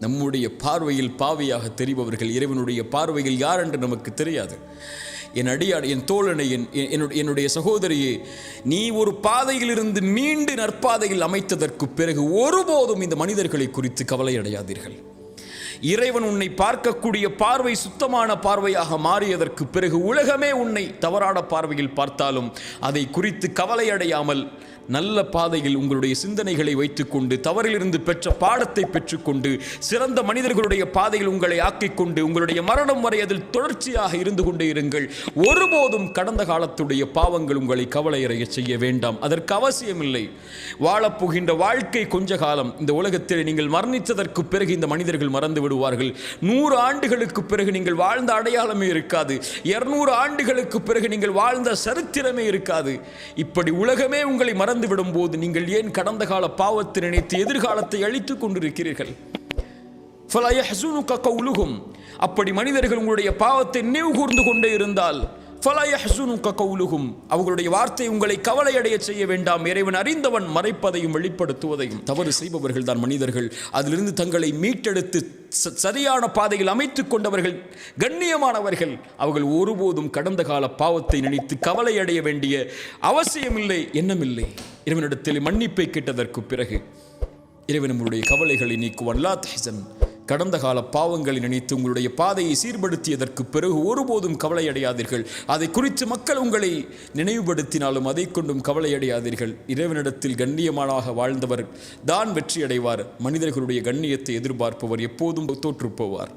நம்முடைய பார்வையில் பாவியாக தெரிபவர்கள் இறைவனுடைய பார்வையில் யார் என்று நமக்கு தெரியாது. என் அடியார் என் தோழனை என் என்னுடைய என்னுடைய சகோதரியே நீ ஒரு பாதையிலிருந்து மீண்டு நற்பாதையில் அமைத்ததற்கு பிறகு ஒருபோதும் இந்த மனிதர்களை குறித்து கவலை அடையாதீர்கள். இறைவன் உன்னை பார்க்கக்கூடிய பார்வை சுத்தமான பார்வையாக மாறியதற்கு பிறகு உலகமே உன்னை தவறான பார்வையில் பார்த்தாலும் அதை குறித்து கவலை அடையாமல் நல்ல பாதையில் உங்களுடைய சிந்தனைகளை வைத்துக்கொண்டு தவறிலிருந்து பெற்ற பாடத்தை பெற்றுக்கொண்டு சிறந்த மனிதர்களுடைய பாதையில் உங்களை ஆக்கிக் கொண்டு உங்களுடைய மரணம் வரை அதில் தொடர்ச்சியாக இருந்து கொண்டே இருங்கள். ஒருபோதும் கடந்த காலத்துடைய பாவங்கள் உங்களை கவலையறைய செய்ய வேண்டாம். அதற்கு அவசியமில்லை. வாழப்போகின்ற வாழ்க்கை கொஞ்ச காலம். இந்த உலகத்தில் நீங்கள் மரணித்ததற்கு பிறகு இந்த மனிதர்கள் மறந்து விடுவார்கள். நூறு ஆண்டுகளுக்கு பிறகு நீங்கள் வாழ்ந்த அடையாளமே இருக்காது. இருநூறு ஆண்டுகளுக்கு பிறகு நீங்கள் வாழ்ந்த சரித்திரமே இருக்காது. இப்படி உலகமே உங்களை மறந்து கடந்துவிடும் போது நீங்கள் ஏன் கடந்த கால பாவத்தை நினைத்து எதிர்காலத்தை அழித்துக் கொண்டிருக்கிறீர்கள்? அப்படி மனிதர்கள் உங்களுடைய பாவத்தை நினைவு கூர்ந்து கொண்டே இருந்தால் கவுலுகும் அவர்களுடைய வார்த்தை உங்களை கவலையடைய செய்ய வேண்டாம். இறைவன் அறிந்தவன் மறைப்பதையும் வெளிப்படுத்துவதையும். தவறு செய்பவர்கள் தான் மனிதர்கள். அதிலிருந்து தங்களை மீட்டெடுத்து சரியான பாதையில் அமைத்து கொண்டவர்கள் கண்ணியமானவர்கள். அவர்கள் ஒருபோதும் கடந்த கால பாவத்தை நினைத்து கவலையடைய வேண்டிய அவசியமில்லை எண்ணமில்லை. இறைவனிடத்தில் மன்னிப்பை கேட்டதற்கு பிறகு இறைவன் நம்மளுடைய கவலைகளை நீக்குவான். லாத் ஹிசன் கடந்த கால பாவங்களை நினைத்து உங்களுடைய பாதையை சீர்படுத்தியதற்கு பிறகு ஒருபோதும் கவலையடையாதீர்கள். அதை குறித்து மக்கள் உங்களை நினைவுபடுத்தினாலும் அதை கொண்டும் கவலையடையாதீர்கள். இறைவனிடத்தில் கண்ணியமானாக வாழ்ந்தவர் தான் வெற்றியடைவார். மனிதர்களுடைய கண்ணியத்தை எதிர்பார்ப்பவர் எப்போதும் தோற்றுப்போவார்